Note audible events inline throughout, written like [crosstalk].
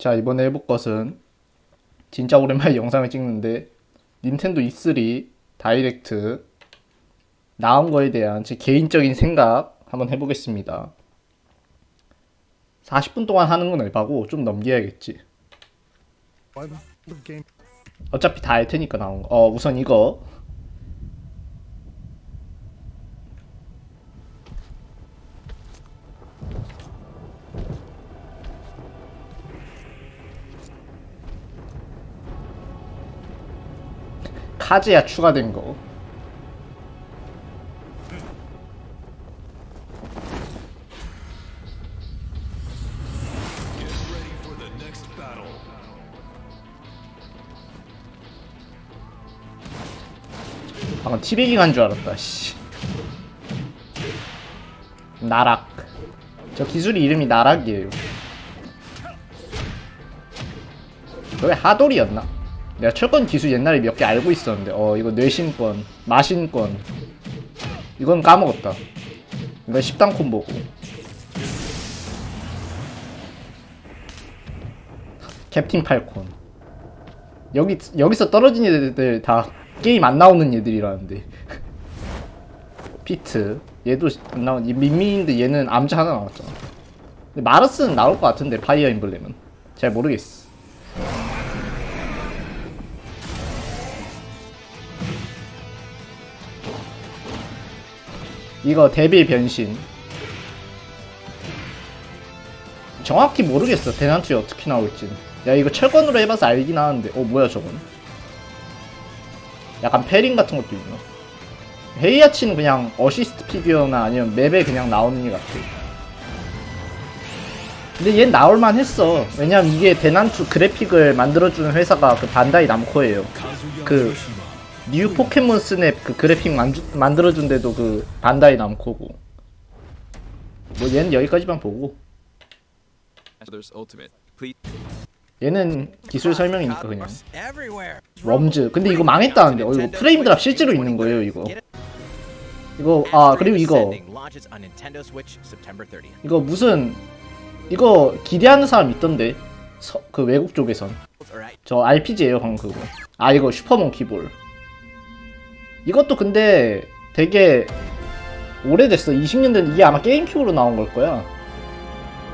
자 이번에 해볼 것은 진짜 오랜만에 [laughs] 영상을 찍는데 닌텐도 E3 다이렉트 나온 거에 대한 제 개인적인 생각 한번 해보겠습니다. 40분 동안 하는 건 에바고 좀 넘겨야겠지. 어차피 다 할 테니까 나온 거. 어 우선 이거 카즈야 추가된 거. 방금 티베깅 한줄 알았다. 씨. 나락. 저 기술이 이름이 나락이에요. 저게 하돌이었나? 내가 철권 기술 옛날에 몇 개 알고 있었는데 어 이거 뇌신권, 마신권. 이건 까먹었다. 이건 10단 콤보고. 캡틴 팔콘. 여기 여기서 떨어진 애들 다 게임 안 나오는 얘들이라는데. [laughs] 피트. 얘도 안 나온 이 민민인데 얘는 암자 하나 나왔잖아. 근데 마르스는 나올 것 같은데 파이어 엠블렘은. 잘 모르겠어 이거 데빌 변신. 정확히 모르겠어. 대난투에 어떻게 나올지. 야 이거 철권으로 해봐서 알긴 하는데. 어 뭐야 저건? 약간 패링 같은 것도 있나? 헤이아치는 그냥 어시스트 피규어나 아니면 맵에 그냥 나오는 애 같아 근데 얘는 나올만 했어. 왜냐면 이게 대난투 그래픽을 만들어주는 회사가 그 반다이 남코예요. 그 뉴 포켓몬 스냅 그 그래픽 만주, 만들어준 데도 그 반다이 남코고. 뭐 얘는 여기까지만 보고. 얘는 기술 설명이니까 그냥. 럼즈. 근데 이거 망했다는데. 어 이거 프레임 드랍 실제로 있는 거예요 이거. 이거 아 그리고 이거. launches on Nintendo Switch September 30th. 이거 무슨 이거 기대하는 사람 있던데? 서, 그 외국 쪽에선. 저 RPG예요 방금 그거. 아 이거 슈퍼 몽키볼 이것도 근데 되게 오래됐어. 20년 된 이게 아마 게임큐브로 나온 걸 거야.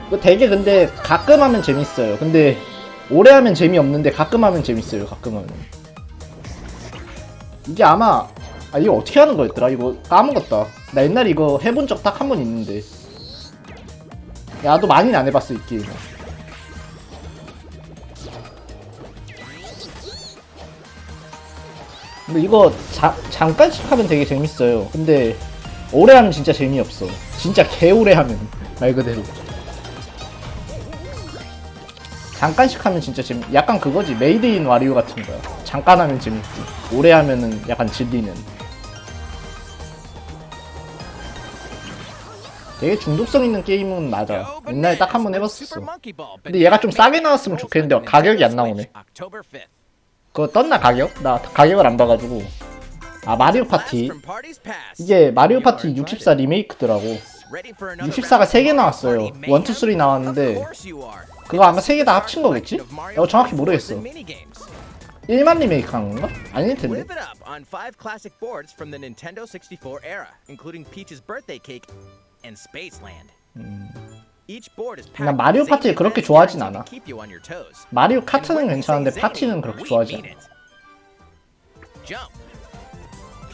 이거 되게 근데 가끔 하면 재밌어요. 근데 오래 하면 재미없는데 가끔 하면 재밌어요 가끔 하면. 이게 아마 아 이거 어떻게 하는 거였더라? 이거 까먹었다. 나 옛날에 이거 해본 적 딱 한 번 있는데. 야도 많이는 안 해봤어 이 게임 근데 이거 자, 잠깐씩 하면 되게 재밌어요. 근데 오래 하면 진짜 재미없어. 진짜 개오래 하면 말 그대로. 잠깐씩 하면 진짜 재미. 약간 그거지. 메이드 인 와리오 같은 거야. 잠깐 하면 재밌지. 오래 하면은 약간 질리는. 되게 중독성 있는 게임은 맞아. 옛날에 딱 한 번 해봤었어. 근데 얘가 좀 싸게 나왔으면 좋겠는데 가격이 안 나오네. October 5th. 그거 떴나 가격? 나 가격을 안 봐가지고. 아 마리오 파티. 이게 마리오 파티 64 리메이크더라고. Ready for another 64가 round 3개 of 나왔어요. party 1, 2, mayhem? 3 나왔는데. 그거 아마 3개 다 합친 거겠지? 어, 정확히 모르겠어. Minigames. 1만 리메이크 한 건가? 아닐 텐데. Live it up on five classic boards from the Nintendo 64 era, including Peach's birthday cake and Spaceland. Each board is 난 packed 마리오 zany 그렇게 좋아하진 않아. 마리오 카트는 괜찮은데 파티는 그렇게 좋아하지 않아.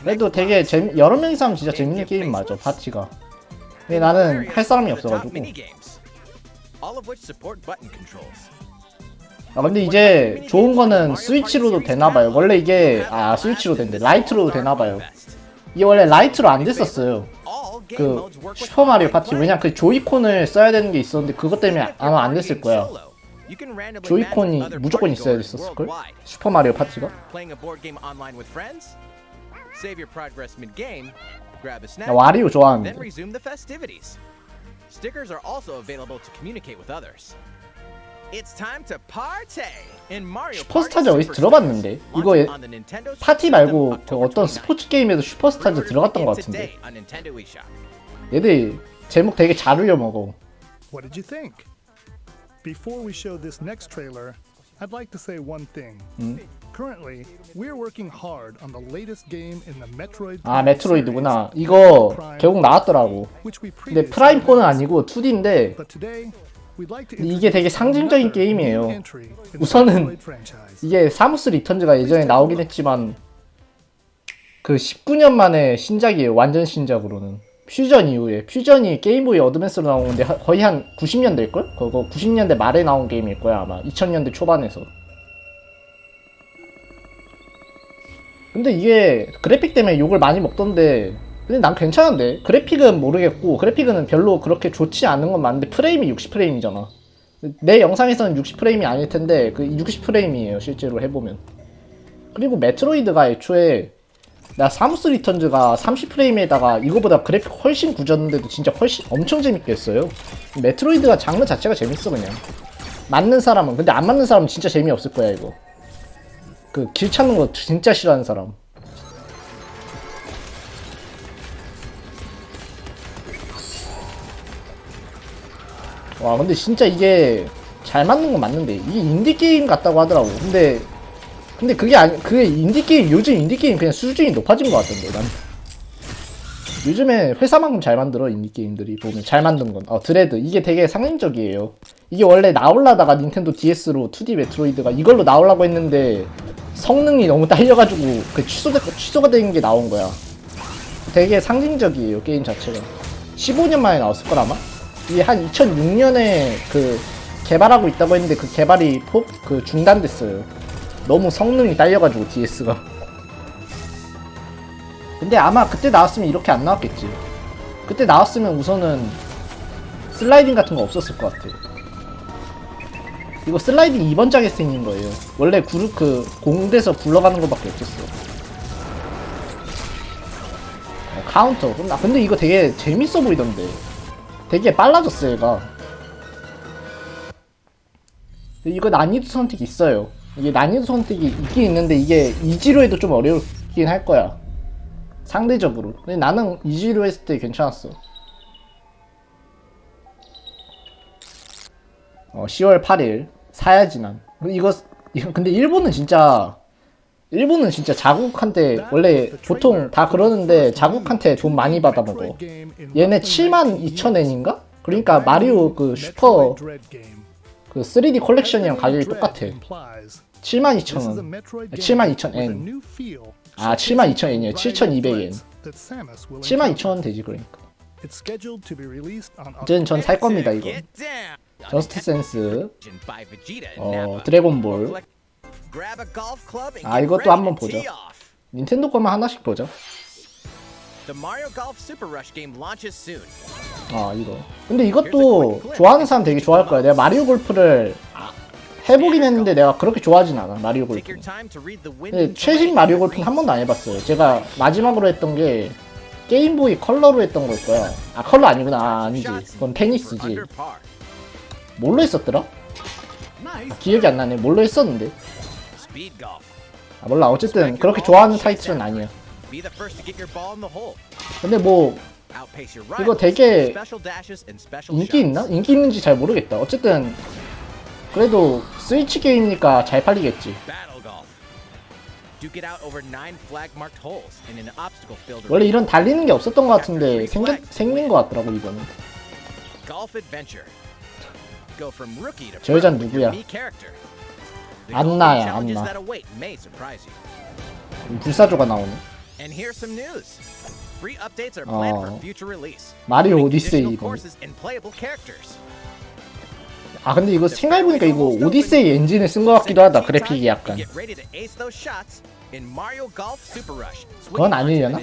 그래도 되게 재미, 여러 명이서 하면 진짜 재밌는 게임 맞아, 파티가. 근데 나는 할 사람이 없어가지고. 아, 근데 이제 좋은 거는 스위치로도 되나봐요. 원래 이게, 아, 스위치로 된대. 라이트로도 되나봐요. 이게 원래 라이트로 안 됐었어요. 그, 슈퍼마리오 파티. 왜냐, 그 조이콘을 써야 되는 게 있었는데, 그것 때문에 아마 안 됐을 거야. 조이콘이 무조건 있어야 됐었을걸? 슈퍼마리오 파티가? 나 와리오 좋아하는데. resume the festivities. Stickers are also available to communicate with others. It's time to party in Mario 슈퍼스타즈 어디서 들어봤는데? 이거 예- 파티 말고 그 어떤 29th. 스포츠 게임에도 슈퍼스타즈 들어갔던 것 같은데. 얘들 제목 되게 잘 울려 먹어. What did you think? Before we show this next trailer, I'd like to say one thing. Currently, we're working hard on the latest game in the Metroid. 아 메트로이드구나 이거 결국 나왔더라고 근데 프라임 4는 announced. 아니고 2D인데 But today, we'd like to 이게 되게 상징적인 게임이에요. 우선은. 이게 사무스 리턴즈가 예전에 나오긴 했지만 그 19년 만에 신작이에요 완전 신작으로는 퓨전 이후에 퓨전이 게임보이 어드밴스로 하- 거의 한 90년대일걸? 그거 90년대 말에 나온 게임일 거야 아마. 2000년대 초반에서. 근데 이게 그래픽 때문에 욕을 많이 먹던데 근데 난 괜찮은데. 그래픽은 모르겠고 그래픽은 별로 그렇게 좋지 않은 건 맞는데 프레임이 60프레임이잖아. 내 영상에서는 60프레임이 아닐 텐데 그 60프레임이에요 실제로 해보면. 그리고 메트로이드가 애초에 나 사무스 리턴즈가 30프레임에다가 이거보다 그래픽 훨씬 굳었는데도 진짜 훨씬 엄청 재밌게 했어요. 메트로이드가 장르 자체가 재밌어 그냥. 맞는 사람은. 근데 안 맞는 사람은 진짜 재미없을 거야 이거. 그 길 찾는 거 진짜 싫어하는 사람. 와 근데 진짜 이게 잘 맞는 건 맞는데. 이게 인디 게임 같다고 하더라고. 근데 근데 그게 아니 그게 인디 게임 요즘 인디 게임 그냥 수준이 높아진 것 같던데 난. 요즘에 회사만큼 잘 만들어 인디 게임들이 보면. 잘 만든 건. 어 드레드. 이게 되게 상징적이에요. 이게 원래 나올라다가 닌텐도 DS로 2D 메트로이드가 이걸로 나오려고 했는데 성능이 너무 딸려가지고 그 취소돼 취소가 된 게 나온 거야. 되게 상징적이에요 게임 자체가. 15년 만에 나왔을 걸 아마? 이게 한 2006년에 그 개발하고 있다고 했는데 그 개발이 폭 그 중단됐어요 너무 성능이 딸려가지고 DS가. 근데 아마 그때 나왔으면 이렇게 안 나왔겠지. 그때 나왔으면 우선은 슬라이딩 같은 거 없었을 것 같아. 이거 슬라이딩 이번 작에 생긴 거예요. 원래 그룹 그 공대에서 굴러가는 거밖에 없었어. 어, 카운터. 나 근데 이거 되게 재밌어 보이던데. 되게 빨라졌어 얘가. 근데 이거 난이도 선택이 있어요 이게 난이도 선택이 있긴 있는데 이게 이지로 해도 좀 어렵긴 할 거야. 상대적으로. 근데 나는 이지로 했을 때 괜찮았어. 어 10월 8일. 사야지 난. 이거 근데 일본은 진짜 일본은 진짜 자국한테 원래 보통 다 그러는데 자국한테 돈 많이 받아 먹어. 얘네 7만 2천 엔인가? 그러니까 마리오 그 슈퍼 그 3D 컬렉션이랑 가격이 똑같아 7만 2천 원. 7만 2천 엔. 아, 7만 2천 엔이에요. 7,200엔. 7만 2천 원 되지 그러니까. 어쨌든 전 살 겁니다 이거. 저스트 센스 어. 드래곤볼 and 아, 이것도 한번 보죠. 닌텐도 거만 하나씩 보자 The Mario Golf Super Rush game launches soon. 아 이거. 근데 이것도 좋아하는 사람 되게 좋아할 거야. 내가 마리오 골프를 아, 해보긴 했는데 내가 그렇게 좋아하진 않아 마리오 골프. 근데 최신 마리오 골프는 한 번도 안 해봤어요 제가 마지막으로 했던 게 게임보이 컬러로 했던 걸 거야 아 컬러 아니구나 아, 아니지 그건 테니스지. 뭘로 했었더라? 아, 기억이 안 나네 뭘로 했었는데. 아 몰라 어쨌든 그렇게 좋아하는 타이틀은 아니야. 근데 뭐 이거. 되게 인기. 있나? 인기 있는지 잘 모르겠다 어쨌든 그래도 스위치 게임이니까 잘 팔리겠지 원래. 이런 달리는 게 없었던 것 같은데 생겨, 생긴 것 같더라고 이거는 Golf adventure. Go from rookie to 저 여잔 누구야? 안나야, 안나. 불사조가 나오네 And here's some news. Free updates are planned for 어. future release. 마리오 오디세이 이거 아 근데 이거 생각해보니까 이거 오디세이 엔진을 쓴 것 같기도 하다 그래픽이 약간. 그건 아니려나?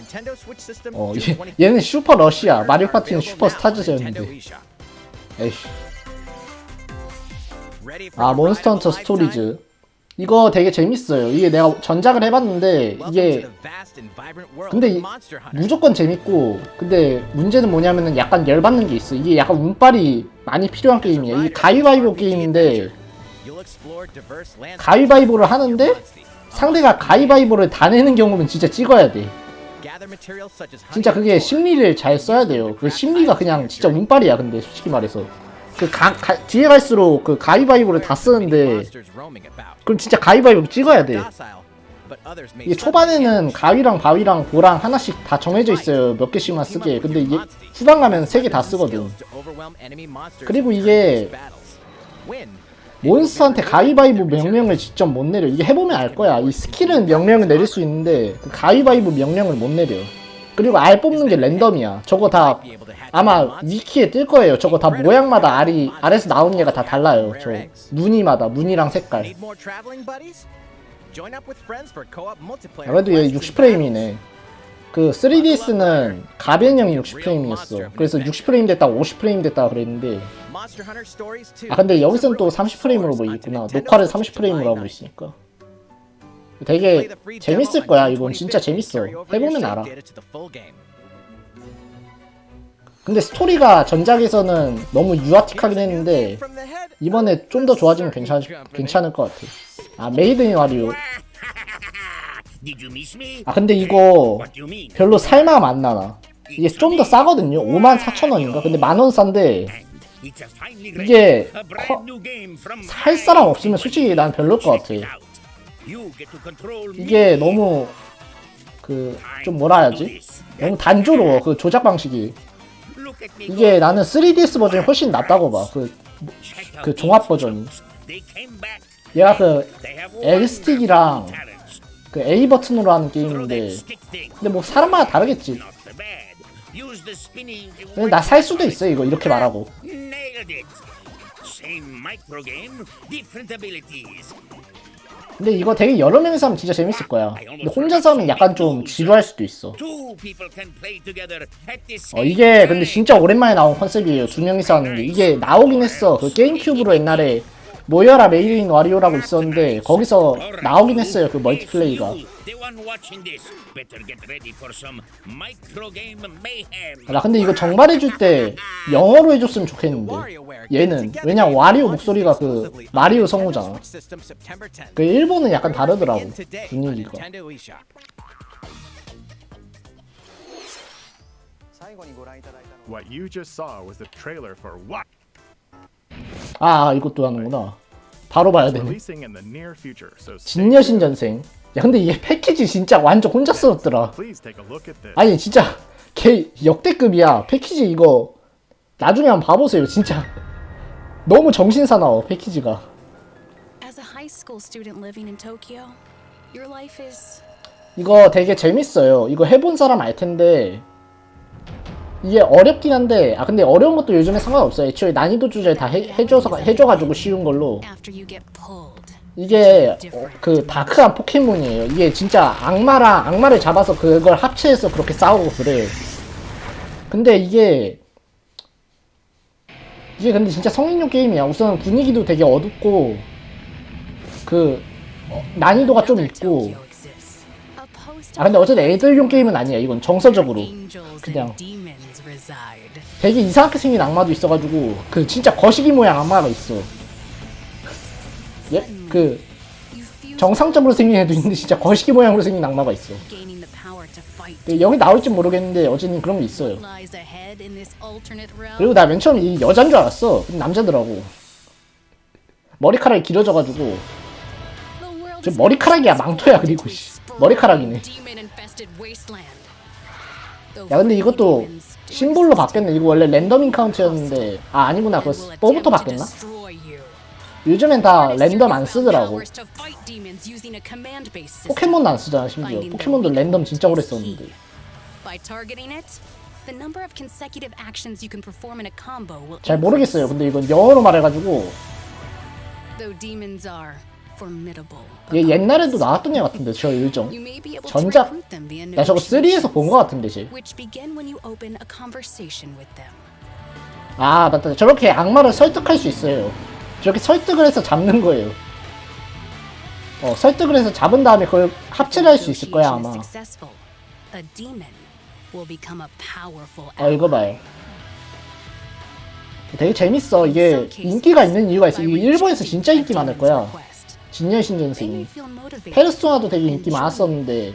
어 얘, 24th. 얘는 슈퍼 러시아 마리오 파티는 슈퍼 스타즈였는데. 에이씨 아 몬스터 헌터? 스토리즈 이거 되게 재밌어요. 이게 내가 전작을 해봤는데 이게 근데 이-. 무조건 재밌고 근데 문제는 뭐냐면은 약간 열받는 게 있어. 이게 약간 운빨이 많이 필요한 게임이야 이게 가위바위보 게임인데 가위바위보를 하는데. 상대가 가위바위보를 다 내는 경우면 진짜 찍어야 돼. 진짜 그게 심리를 잘 써야 돼요. 그 심리가 그냥 진짜 운빨이야 근데 솔직히 말해서 그 가, 가, 뒤에 갈수록 그 가위바위보를 다 쓰는데. 그럼 진짜 가위바위보 찍어야 돼. 이게 초반에는 가위랑 바위랑 보랑 하나씩 다 정해져 있어요. 몇 개씩만 쓰게. 근데 이게 후반 가면 세 개 다 쓰거든. 그리고 이게 몬스터한테 가위바위보 명령을 직접 못 내려. 이게 해보면 알 거야. 이 스킬은 명령을 내릴 수 있는데 그 가위바위보 명령을 못 내려. 그리고 알 뽑는 게 랜덤이야. 저거 다 아마 위키에 뜰 거예요. 저거 다 모양마다 알이 알에서 나오는 얘가 다 달라요. 저 무늬마다 무늬랑 색깔. 아, 그래도 얘 quests and 60프레임이네. 그 3DS는 가변형이 60프레임이었어. 그래서 60프레임 됐다가 50프레임 됐다가 그랬는데 battles. Monster Hunter Stories 2. 아 근데 여기선 또 30프레임으로 보이구나. 녹화를 30프레임으로 하고 있으니까. 되게 재밌을 거야. 이건 진짜 재밌어. 해보면 알아. 근데 스토리가 전작에서는 너무 유아틱하긴 했는데 이번에 좀 더 좋아지면 괜찮, 괜찮을 것 같아. 아 메이드 인 와리오. 아 근데 이거? 별로 살마음 안 나나. 이게 좀 더 싸거든요. 54,000원인가? 근데 만원 싼데 이게 커- 살 사람 없으면 솔직히 난 별로일 것 같아. 이게 너무 그 좀 뭐라 해야지? 너무 단조로워 그 조작 방식이. 이게. 나는 3DS 버전이 훨씬 낫다고 봐. 그, 그 종합 버전이. 얘가 그, They have L 스틱이랑 wonderful talents. 그 A 버튼으로 하는 게임인데. 근데 뭐 사람마다 다르겠지. 근데 나 살 수도 있어 이거 이렇게 말하고. 근데 이거 되게 여러 명이서 하면 진짜 재밌을 거야. 근데 혼자서 하면 약간 좀 지루할 수도 있어. 어 이게 근데. 진짜 오랜만에 나온 컨셉이에요. 두 명이서 하는 게 이게 나오긴 했어. 그 게임큐브로 옛날에 모여라 메이드인 와리오라고 있었는데 거기서 나오긴 했어요. 그 멀티플레이가. The one watching this, better get ready for some micro game mayhem. 나 근데 이거 정발해줄 때 영어로 해줬으면 좋겠는데 얘는 왜냐 와리오 목소리가 그 마리오 성우잖아. 그 일본은 약간 다르더라고 분위기가. What you just saw was the trailer for what 아 이것도 하는구나. 바로 봐야 되네. 진여신 전생. 야 근데 이게 패키지 진짜 완전 혼자스럽더라. 아니 진짜 개 역대급이야. 패키지 이거 나중에 한번 봐보세요 진짜. 너무 정신 사나워 패키지가. 이거 되게 재밌어요. 이거 해본 사람 알 텐데. 이게 어렵긴 한데 아 근데 어려운 것도 요즘에 상관없어요. 애초에 난이도 조절 다 해, 해줘서 해줘가지고 쉬운 걸로 이게 어, 그 다크한 포켓몬이에요. 이게 진짜 악마랑 악마를 잡아서 그걸 합체해서 그렇게 싸우고 그래 근데 이게 이게 근데 진짜 성인용 게임이야. 우선 분위기도 되게 어둡고 그 어, 난이도가 좀 있고. 아 근데 어쨌든 애들용 게임은 아니야. 이건 정서적으로. 그냥. 되게 이상하게 생긴 악마도 있어가지고 그 진짜 거시기 모양 악마가 있어. 얘 그 정상적으로 생긴 애도 있는데 진짜 거시기 모양으로 생긴 악마가 있어 여기 나올지 모르겠는데 어쨌든 그런 게 있어요. 그리고 나 맨 처음 이 여잔 줄 알았어. 근데 남자더라고. 머리카락이 길어져가지고 저 머리카락이야, 망토야, 그리고, 머리카락이네. 야 근데 이것도 심볼로 바뀌었네. 이거 원래 랜덤 인카운트였는데 아 아니구나. 그거 뭐부터 바뀌었나? 요즘엔 다 랜덤 안 쓰더라고. 포켓몬도 안 쓰잖아 심지어. 포켓몬도 랜덤 진짜 오래 썼는데. 잘 모르겠어요. 근데 이건 영어로 말해가지고. 얘 옛날에도 나왔던 애 같은데 저 to 전작 나 저거 3에서 본 거 같은데 쟤. 아 맞다 저렇게 악마를 설득할 수 있어요 저렇게 설득을 해서 잡는 거예요. 어 설득을 해서 잡은 다음에 그걸 합체를 할 수 있을 거야 아마. 어 이거. 봐요. 되게 재밌어. 이게 인기가 있는 이유가 있어. 이게 일본에서 진짜 인기 많을 거야. 진여신 They may 전생이 feel motivated 페르소나도 되게 인기 많았었는데.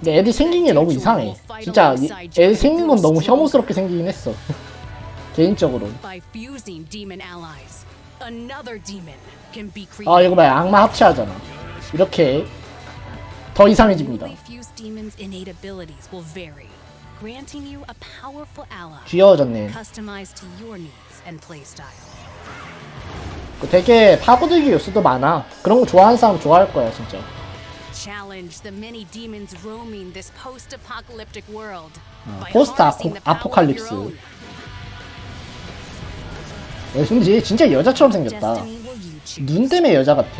근데 애들 생긴 게 너무 이상해. 진짜 이- 애들 생긴 건 너무 혐오스럽게 생기긴 했어 [laughs] 개인적으로. 아 이거 봐요 악마 합체하잖아. 이렇게 더 이상해집니다. 귀여워졌네. 그 되게 파고들기 요소도 많아. 그런 거 좋아하는 사람 좋아할 거야 진짜. Challenge the many demons roaming this post-apocalyptic world your apocalypse. own. 야, 근데 얘 진짜 여자처럼 생겼다. 눈 때문에 여자 같아.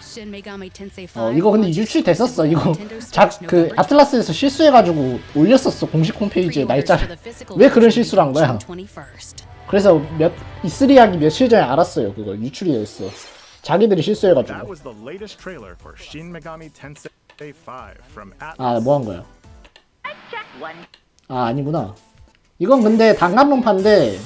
Shin Megami Tensei 5어 이거 근데 유출됐었어. 이거 작 그 아틀라스에서 실수해가지고 올렸었어 공식 홈페이지에 날짜를. 왜 그런 실수를 한 거야? 21st. 그래서 몇 E3 하기 며칠 전에 알았어요. 그거 유출이 됐어. 자기들이 실수해가지고. was the latest trailer for Shin Megami Tensei 5 from Atlas. 아뭐 한 거야? 아 아니구나. 이건 근데 단감론파인데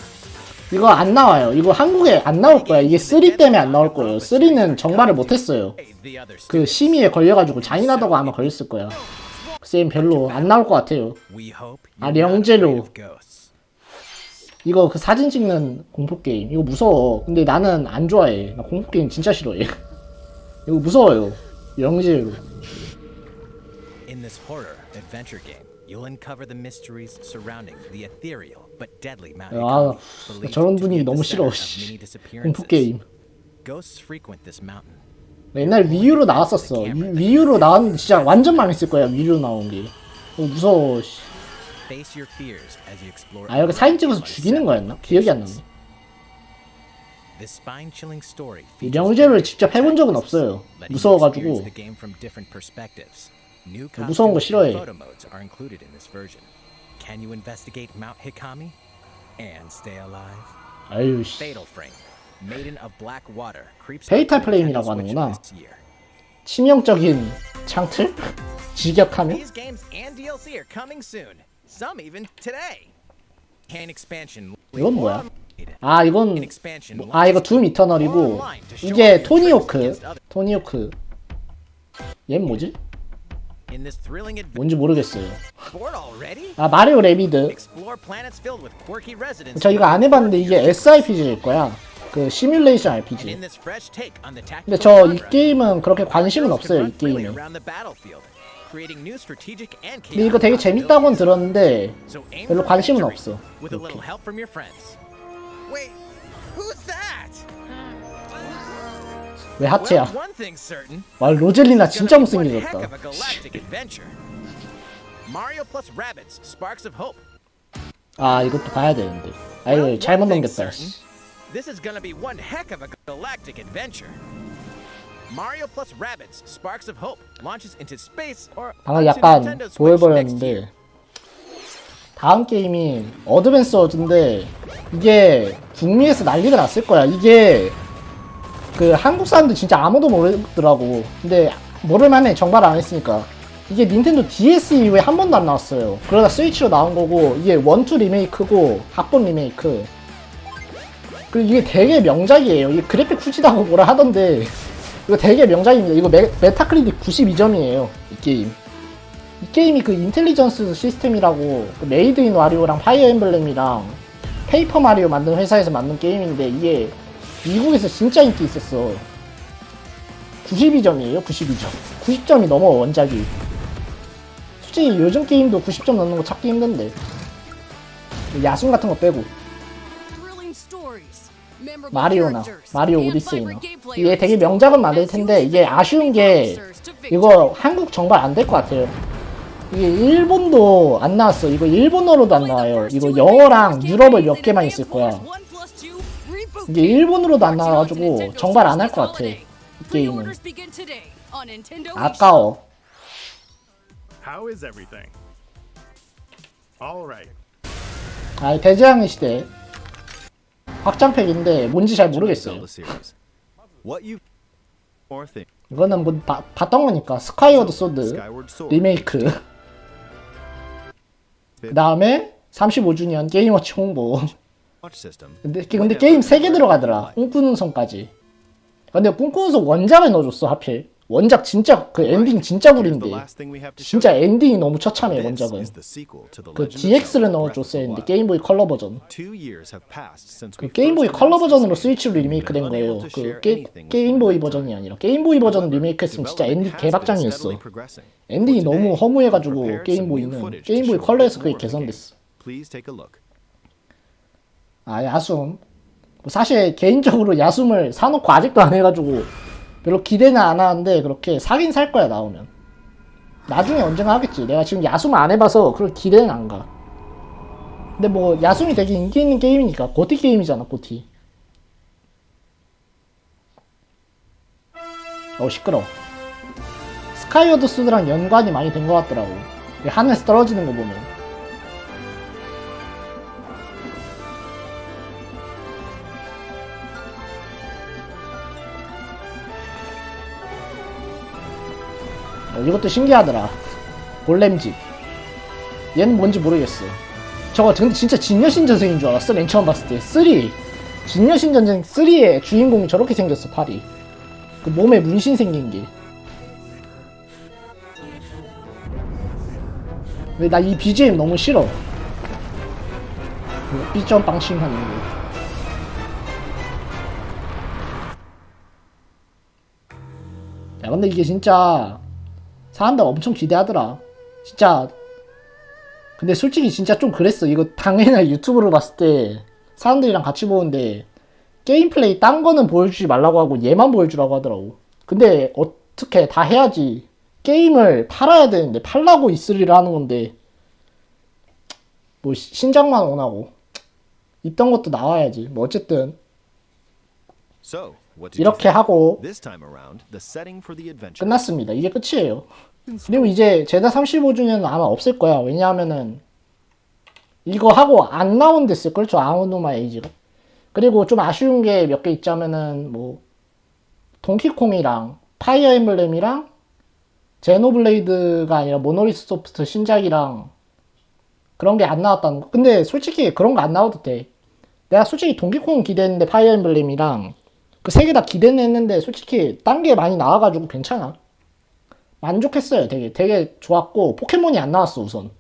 이거 안 나와요. 이거 한국에 안 나올 거야. 이게 3 때문에 안 나올 거예요. 3는 정발을 못 했어요. The other 그 심의에 걸려가지고 잔인하다고 아마 걸렸을 거야. 쌤 별로 안 나올 것 같아요. 아, 령제로. 이거 그 사진 찍는 공포 게임 이거 무서워. 근데 나는 안 좋아해. 나 공포 게임 진짜 싫어해. 이거 무서워요. 영지로. In this horror adventure game, you'll uncover the mysteries surrounding the ethereal 아, 저런 the 너무 싫어. 공포. 게임. Ghosts frequent this mountain. 옛날 위유로 나왔었어. 위- 위유로 나왔는데 진짜 완전 망했을 거야. 위유로 나온 게. 어, 무서워. 씨. 아 여기 사진 찍어서 죽이는 거였나? 기억이 안 나네. 이 명제를 직접 해본 적은 없어요. 무서워가지고. 무서운 거 싫어해. Can you investigate Mount Hikami and stay alive? 아유 씨. Fatal Frame, Maiden of Black Water, creeps Fatal up to Nintendo Flame이라고 Switch 하는구나. 치명적인 창틀? 직역하면? These games and DLC are coming soon. Some even today. Can expansion. 이건 뭐야? 아 이건. 아 이거 둠 이터널이고 이게 토니호크 토니호크 얘 뭐지? 뭔지 모르겠어요? 아 마리오 레비드. 저 이거 안 해봤는데 이게 SRPG일 거야 그 시뮬레이션 RPG 근데 저 이 게임은 그렇게 관심은 없어요 이 and 근데 이거 되게 재밌다고는. 들었는데 별로 관심은 없어 little 왜 하체야. 와 로젤리나 진짜 못생겨졌다. 아 이것도 봐야 되는데 아유 잘못 넘겼다 씨. This is gonna be one heck of a galactic adventure. Mario plus Rabbids, Sparks of Hope launches into space or 방금 약간. 보여버렸는데 다음 게임이 어드밴스 어즈인데 이게 북미에서 난리가 났을 거야 이게 그 한국 사람들 진짜 아무도 모르더라고. 근데 모를만해. 정발 안 했으니까. 이게 닌텐도 DS 이후에 한 번도 안 나왔어요. 그러다 스위치로 나온 거고 이게 원투 리메이크고 합본 리메이크. 그리고 이게 되게 명작이에요. 이게 그래픽 후지다고 뭐라 하던데. 이거 되게 명작입니다. 이거 메, 메타크리틱 92점이에요 이 게임. 이 게임이 그 인텔리전스 시스템이라고 그 메이드 인 와리오랑 파이어 엠블렘이랑 페이퍼 마리오 만든 회사에서 만든 게임인데 이게 미국에서 진짜 인기 있었어. 92점이에요 92점. 90점이 넘어 원작이. 솔직히 요즘 게임도 90점 넘는 거 찾기 힘든데. 야숨 같은 거 빼고. 마리오나 마리오 오디세이나. 이게 되게 명작은 만들 텐데 이게 아쉬운 게 이거 한국 정발 안 될 것 같아요. 이게 일본도 안 나왔어. 이거 일본어로도 안 나와요. 이거 영어랑 유럽어 몇 개만 있을 거야 이게 일본으로도 안 나와가지고 정발 안 할 것 같아 이 게임은 아까워 How is everything? All right. 아 대재앙의 시대 확장팩인데 뭔지 잘 모르겠어요 series. What you more think? 이거는 뭐 바, 봤던 거니까 스카이워드 소드 Skyward Sword. 리메이크 그 다음에 35주년 게임워치 홍보. 근데, 근데 게임 3개 들어가더라 꿈꾸는 성까지 근데 꿈꾸는 성 원작을 넣어줬어 하필 원작 진짜 그 엔딩 진짜 구린데 진짜. 엔딩이 너무 처참해 원작은 그 DX를 넣어줬어야 했는데. 게임보이 컬러 버전 그 게임보이 컬러 버전으로. 스위치로 리메이크된 We've been 거예요 그 게, 게임보이. 버전이 아니라 게임보이 버전 However, 리메이크 했으면 진짜 엔딩 개박장이었어. 엔딩이 너무 허무해가지고 게임보이는 게임보이 컬러에서 그게. 개선됐어 아 야숨. 뭐 사실 개인적으로 야숨을 사놓고 아직도 안 해가지고 별로 기대는 안 하는데 그렇게 사긴 살 거야 나오면. 나중에 언젠가 하겠지. 내가 지금 야숨 안 해봐서 그럴 기대는 안가. 근데 뭐 야숨이 되게 인기 있는 게임이니까 고티 게임이잖아 고티. 어 시끄러 스카이워드 수드랑 연관이 많이 된 것 같더라고. 이 하늘에서 떨어지는 거 보면 이것도 신기하더라. 골렘집. 얘는 뭔지 모르겠어. 저거 근데 진짜 진여신 전생인 줄 알았어. 맨 처음 봤을 때. 3. 진여신 전생 3의 주인공이 저렇게 생겼어, 팔이. 그 몸에 문신 생긴 게. 근데 나 이 BGM 너무 싫어. 삐점 빵싱 하는 거. 야, 근데 이게 진짜 사람들 엄청 기대하더라. 진짜. 근데 솔직히 진짜 좀 그랬어. 이거 당연히 유튜브로 봤을 때 사람들이랑 같이 보는데 게임 플레이 딴 거는 보여주지 말라고 하고 얘만 보여주라고 하더라고. 근데 어떻게 다 해야지. 게임을 팔아야 되는데 팔라고 있으리라 하는 건데 뭐 시- 신작만 원하고 있던 것도 나와야지. 뭐 어쨌든 So, 이렇게? 하고. 끝났습니다. 이게 끝이에요. 그리고 이제 제다 35주년은 아마 없을 거야. 왜냐하면은 이거 하고 안 나온 데쓸 걸, 저 아우노마 에이지가. 그리고 좀 아쉬운 게 몇 개 있자면은 뭐 동키콩이랑 파이어 엠블렘이랑 제노블레이드가 아니라 모노리스 소프트 신작이랑 그런 게 안 나왔다는 거. 근데 솔직히 그런 거 안 나와도 돼. 내가 솔직히 동키콩 기대했는데 파이어 엠블렘이랑 그 세 개 다 기대는 했는데 솔직히 딴 게 많이 나와가지고 괜찮아. 만족했어요. 되게 되게 좋았고 포켓몬이 안 나왔어 우선.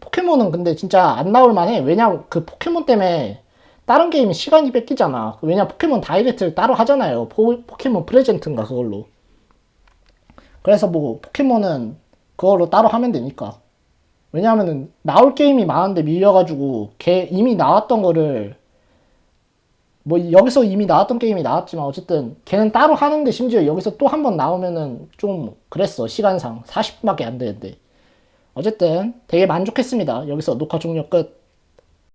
포켓몬은 근데 진짜 안 나올 만해. 왜냐 그 포켓몬 때문에 다른 게임이 시간이 뺏기잖아. 왜냐 포켓몬 다이렉트를 따로 하잖아요. 포, 포켓몬 프레젠트인가 그걸로. 그래서 뭐 포켓몬은 그걸로 따로 하면 되니까. 왜냐하면은 나올 게임이 많은데 밀려가지고 걔 이미 나왔던 거를 뭐 여기서 이미 나왔던 게임이 나왔지만 어쨌든 걔는 따로 하는데 심지어 여기서 또 한 번 나오면은 좀 그랬어. 시간상. 40분밖에 안 되는데. 어쨌든 되게 만족했습니다. 여기서 녹화 종료 끝